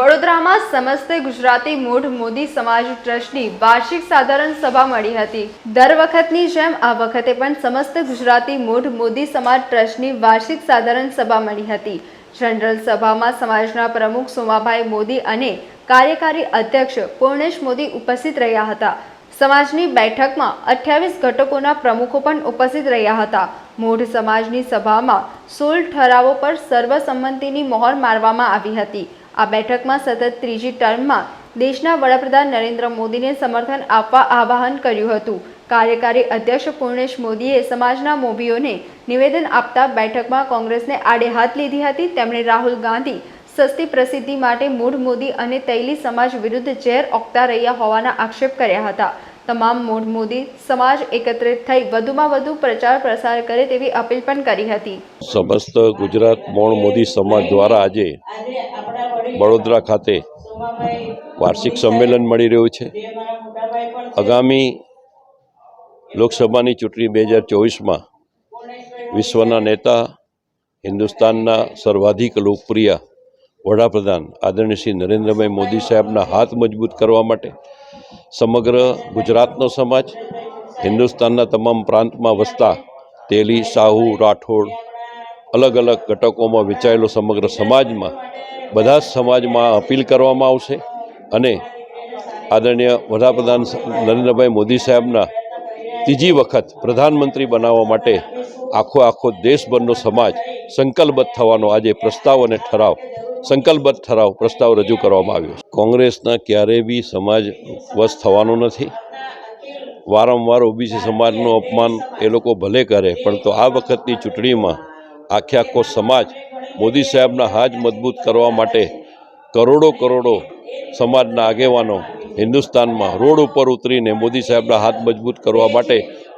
વડોદરામાં સમસ્ત ગુજરાતી મૂઢ મોદી સમાજ ટ્રસ્ટની વાર્ષિક સાધારણ સભા મળી હતી. દર વખતની જેમ આ વખતે પણ સમસ્ત ગુજરાતી મૂઢ મોદી સમાજ ટ્રસ્ટની વાર્ષિક સાધારણ સભા મળી હતી. જનરલ સભામાં સમાજના પ્રમુખ સોમાભાઈ મોદી અને કાર્યકારી અધ્યક્ષ પૂર્ણેશ મોદી ઉપસ્થિત રહ્યા હતા. સમાજની બેઠકમાં અઠ્યાવીસ ઘટકોના પ્રમુખો પણ ઉપસ્થિત રહ્યા હતા. મૂઢ સમાજની સભામાં સોળ ઠરાવો પર સર્વસંમતિની મહોર મારવામાં આવી હતી. આ બેઠકમાં સતત ત્રીજી ટર્મમાં દેશના વડાપ્રધાન નરેન્દ્ર મોદીને સમર્થન આપવા આહ્વાન કર્યું હતું. કાર્યકારી અધ્યક્ષ પૂર્ણેશ મોદીએ સમાજના મોભીઓને નિવેદન આપતા બેઠકમાં કોંગ્રેસને આડે હાથ લીધી હતી. તેમણે રાહુલ ગાંધી, સસ્તી પ્રસિદ્ધિ માટે મૂઢ મોદી અને તૈલી સમાજ વિરુદ્ધ ઝેર ઓકતા રહ્યા હોવાના આક્ષેપ કર્યા હતા. તમામ મૂળ મોદી સમાજ એકત્રિત થઈ વધુમાં વધુ પ્રચાર પ્રસાર કરે તેવી અપીલ પણ કરી હતી. સમસ્ત ગુજરાત મોણ મોદી સમાજ દ્વારા આજે વડોદરા ખાતે વાર્ષિક સંમેલન મળી રહ્યું છે. આગામી લોકસભાની ચૂંટણી બે હજાર ચોવીસમાં વિશ્વના નેતા, હિન્દુસ્તાનના સર્વાધિક લોકપ્રિય વડાપ્રધાન આદરણીય શ્રી નરેન્દ્રભાઈ મોદી સાહેબના હાથ મજબૂત કરવા માટે સમગ્ર ગુજરાતનો સમાજ, હિન્દુસ્તાનના તમામ પ્રાંતમાં વસતા તેલી, સાહુ, રાઠોડ, અલગ અલગ ઘટકોમાં વિચારેલો સમગ્ર સમાજમાં, બધા જ સમાજમાં અપીલ કરવામાં આવશે અને આદરણીય વડાપ્રધાન નરેન્દ્રભાઈ મોદી સાહેબના ત્રીજી વખત પ્રધાનમંત્રી બનાવવા માટે આખો આખો દેશભરનો સમાજ સંકલ્પબદ્ધ થવાનો આજે પ્રસ્તાવ અને ઠરાવ સંકલ્પબદ્ધ ઠરાવ પ્રસ્તાવ રજૂ કરવામાં આવ્યો કોંગ્રેસના ક્યારેય બી સમાજ વશ થવાનો નથી. વારંવાર ઓબીસી સમાજનું અપમાન એ લોકો ભલે કરે, પણ તો આ વખતની ચૂંટણીમાં આખે આખો સમાજ મોદી સાહેબના હાથ મજબૂત કરવા માટે કરોડો કરોડો સમાજના આગેવાનો હિન્દુસ્તાનમાં રોડ ઉપર ઉતરીને મોદી સાહેબના હાથ મજબૂત કરવા માટે